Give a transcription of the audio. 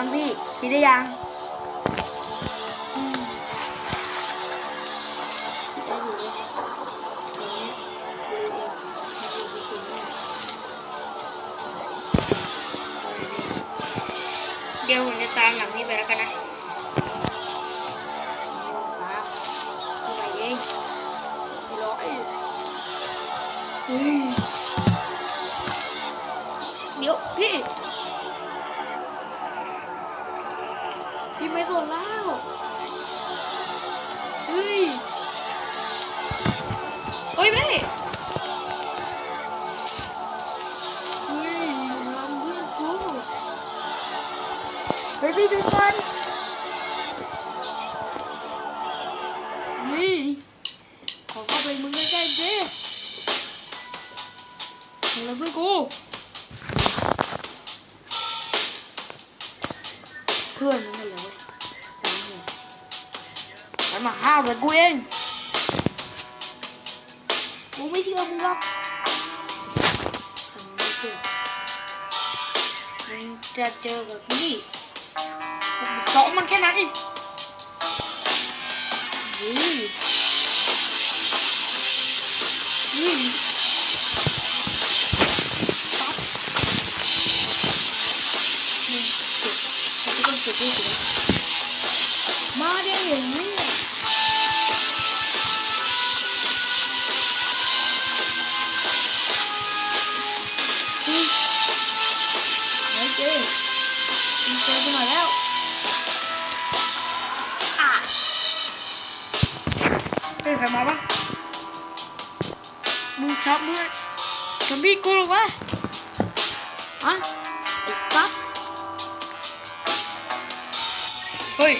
ครับพี่คิดได้ยังอืมคิดได้อยู่เลยตรงนี้ดูเองให้ดูชิวๆนะเอาเลยดิเดี๋ยวผมจะตามหลังพี่ไปแล้วกันนะครับทำไมเองไม่ร้อยเฮ้ยเดี๋ยวพี่ พี่ไม่สนแล้วเฮ้ยเฮ้ยพี่เฮ้ยทำเพื่อนกูเฮ้ยพี่ดูก่อนนี่ขอเข้าไปมึงใกล้ๆสิทำอะไรเพื่อนกูเพื่อน มันมาห้าวเลยกูเองกูไม่เชื่อมึงหรอกทำไม่เชื่อ มึงจะเจอกับนี่สองมันแค่นั้นเองนี่นี่ปั๊บมึงเจ็บแต่ก็ต้องเจ็บด้วยสิวะมาได้อย่างนี้อะเฮ้ยไหนเจมึงเจอกูหน่อยแล้วอะเฮ้ยใครมาวะมึงช็อปเพื่อนทำพี่กูเหรอวะฮะไอ้ซับเฮ้ย